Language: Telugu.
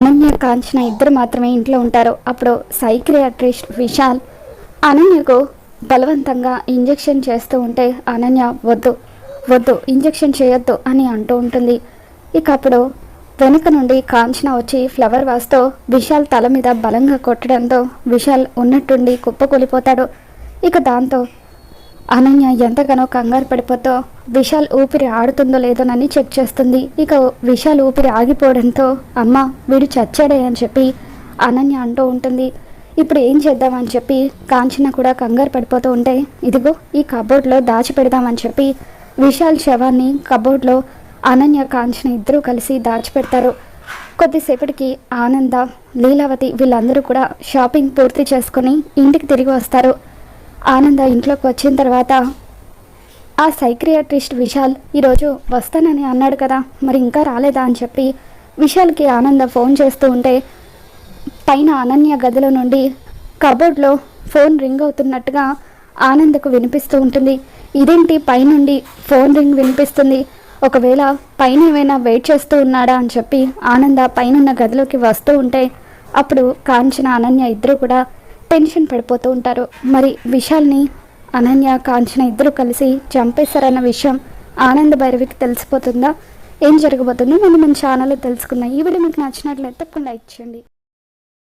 అనన్య కాంచన ఇద్దరు మాత్రమే ఇంట్లో ఉంటారు. అప్పుడు సైక్రియాట్రిస్ట్ విశాల్ అనన్యకు బలవంతంగా ఇంజెక్షన్ చేస్తూ ఉంటే అనన్య వద్దు వద్దు ఇంజెక్షన్ చేయొద్దు అని అంటూ ఉంటుంది. ఇక అప్పుడు వెనుక నుండి కాంచన వచ్చి ఫ్లవర్ వాస్తో విశాల్ తల మీద బలంగా కొట్టడంతో విశాల్ ఉన్నట్టుండి కుప్పకూలిపోతాడు. ఇక దాంతో అనన్య ఎంతగానో కంగారు పడిపోతో విశాల్ ఊపిరి ఆడుతుందో లేదోనని చెక్ చేస్తుంది. ఇక విశాల్ ఊపిరి ఆగిపోవడంతో అమ్మ వీడు చచ్చాడే అని చెప్పి అనన్య అంటూ ఉంటుంది. ఇప్పుడు ఏం చేద్దామని చెప్పి కాంచన కూడా కంగారు పడిపోతూ ఉంటే ఇదిగో ఈ కబోర్డ్లో దాచిపెడదామని చెప్పి విశాల్ శవాన్ని కబోర్డ్లో అనన్య కాంచన ఇద్దరూ కలిసి దాచిపెడతారు. కొద్దిసేపటికి ఆనంద లీలావతి వీళ్ళందరూ కూడా షాపింగ్ పూర్తి చేసుకొని ఇంటికి తిరిగి వస్తారు. ఆనంద ఇంట్లోకి వచ్చిన తర్వాత ఆ సైక్రియాట్రిస్ట్ విశాల్ ఈరోజు వస్తానని అన్నాడు కదా మరి ఇంకా రాలేదా? అని చెప్పి విశాల్కి ఆనంద ఫోన్ చేస్తూ ఉంటే పైన అనన్య గదిలో నుండి కబోర్డ్లో ఫోన్ రింగ్ అవుతున్నట్టుగా ఆనందకు వినిపిస్తూ ఉంటుంది. ఇదేంటి? పైనుండి ఫోన్ రింగ్ వినిపిస్తుంది. ఒకవేళ పైన ఏమైనా వెయిట్ చేస్తూ ఉన్నాడా? అని చెప్పి ఆనంద పైనున్న గదిలోకి వస్తూ ఉంటే అప్పుడు కాంచన అనన్య ఇద్దరు కూడా టెన్షన్ పడిపోతూ ఉంటారు. మరి విశాల్ని అనన్య కాంచన ఇద్దరు కలిసి చంపేశారన్న విషయం ఆనంద భైరవికి తెలిసిపోతుందా? ఏం జరగబోతుందో మనం మన ఛానల్లో తెలుసుకుందాం. ఈ వీడియో మీకు నచ్చినట్లయితే తప్పకుండా లైక్ చేయండి.